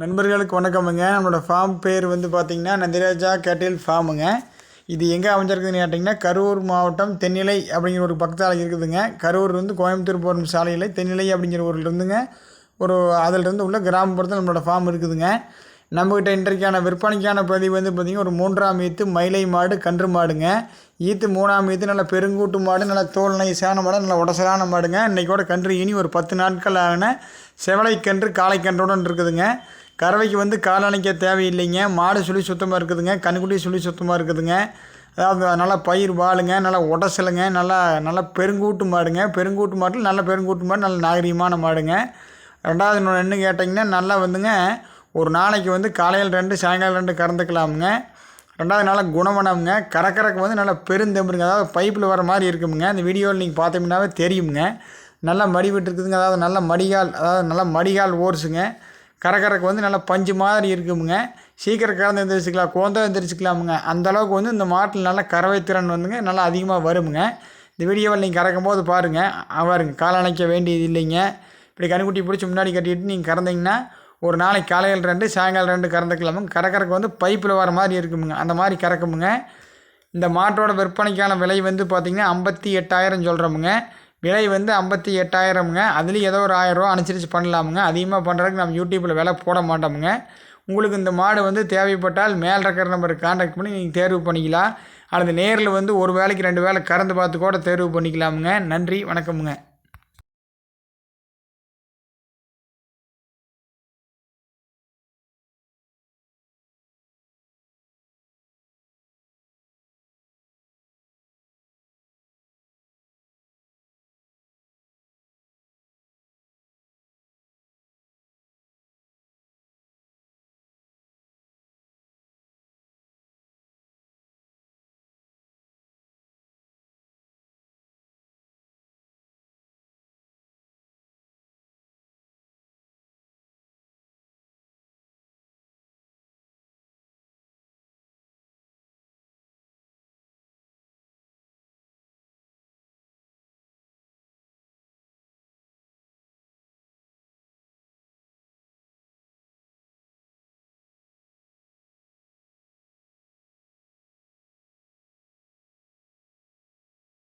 நண்பர்களுக்கு வணக்கமுங்க. நம்மளோட ஃபார்ம் பேர் வந்து பார்த்திங்கன்னா நந்திராஜா கேட்டில் ஃபார்முங்க இது எங்கே அமைஞ்சிருக்குதுன்னு கேட்டிங்கன்னா கரூர் மாவட்டம் தென்னிலை அப்படிங்கிற ஒரு பக்கத்தால் இருக்குதுங்க. கரூர் வந்து கோயம்புத்தூர் போகிற சாலையில் தென்னிலை அப்படிங்கிற ஊரில் இருந்துங்க. ஒரு அதிலிருந்து உள்ள கிராமப்புறத்தில் நம்மளோட ஃபார்ம் இருக்குதுங்க. நம்மக்கிட்ட இன்றைக்கான விற்பனைக்கான பதிவு வந்து பார்த்திங்கன்னா ஒரு மூன்றாம் ஈத்து மயிலை மாடு கன்று மாடுங்க. ஈத்து மூணாம் ஈத்து நல்ல பெருங்கூட்டு மாடு நல்ல தோல் நைசான மாடு நல்ல உடசலான மாடுங்க. இன்றைக்கோட கன்று இனி ஒரு பத்து நாட்கள் ஆகின செவலை கன்று காளை கன்றுடன் இருக்குதுங்க. கறவைக்கு வந்து காலணிக்க தேவையில்லைங்க. மாடு சுழி சுத்தமாக இருக்குதுங்க. கண்ணுக்குட்டி சுழி சுத்தமாக இருக்குதுங்க. அதாவது நல்லா பயிர் வாளுங்க நல்லா உடசலுங்க நல்லா நல்லா பெருங்கூட்டு மாடுங்க. பெருங்கூட்டு மாட்டில் நல்ல பெருங்கூட்டு மாடு நல்ல நாகரீகமான மாடுங்க. ரெண்டாவது இன்னொன்று என்ன கேட்டிங்கன்னா நல்லா வந்துங்க ஒரு நாளைக்கு வந்து காலையில் ரெண்டு சாயங்காலம் ரெண்டு கறந்துக்கலாமுங்க. ரெண்டாவது நல்லா குணமனமுங்க கறக்கறக்கு வந்து நல்லா பெருந்தெம்புருங்க. அதாவது பைப்பில் வர மாதிரி இருக்குமுங்க. அந்த வீடியோவில் நீங்கள் பார்த்தீங்கன்னாவே தெரியுமுங்க. நல்லா மடி விட்டுருக்குதுங்க. அதாவது நல்ல மடிகால் அதாவது நல்லா மடிகால் ஓர்ஸுங்க. கறக்கறக்கு வந்து நல்லா பஞ்சு மாதிரி இருக்குமுங்க. சீக்கிரம் கறந்து எந்திரிச்சிக்கலாம் கோந்தம் எந்திரிச்சிக்கலாமுங்க. அந்தளவுக்கு வந்து இந்த மாட்டில் நல்லா கறவை திறன் வந்துங்க நல்லா அதிகமாக வருமுங்க. இந்த வீடியோவில் நீங்கள் கறக்கும் போது பாருங்கள் அவருங்க காலணைக்க வேண்டியது இல்லைங்க. இப்படி கண்குட்டி பிடிச்சி முன்னாடி கட்டிட்டு நீங்கள் கறந்தீங்கன்னா ஒரு நாளைக்கு காலையில் ரெண்டு சாயங்காலம் ரெண்டு கறந்துக்கலாமுங்க. கறக்கறக்கு வந்து பைப்பில் வர மாதிரி இருக்குமுங்க. அந்த மாதிரி கறக்குமுங்க. இந்த மாட்டோட விற்பனைக்கான விலை வந்து பார்த்திங்கன்னா ஐம்பத்தி எட்டாயிரம் சொல்கிறோமுங்க விலை வந்து ஐம்பத்தி எட்டாயிரமுங்க. அதுலேயும் ஏதோ ஒரு ஆயிரரூவா அனுசரித்து பண்ணலாமுங்க. அதிகமாக பண்ணுறதுக்கு நம்ம யூடியூப்பில் விலை போட மாட்டோமுங்க. உங்களுக்கு இந்த மாடு வந்து தேவைப்பட்டால் மேல் இருக்கிற நம்பருக்கு காண்டாக்ட் பண்ணி நீங்கள் தேர்வு பண்ணிக்கலாம். அல்லது நேரில் வந்து ஒரு வேலைக்கு ரெண்டு வேலை கறந்து பார்த்து கூட தேர்வு பண்ணிக்கலாமுங்க. நன்றி வணக்கமுங்க.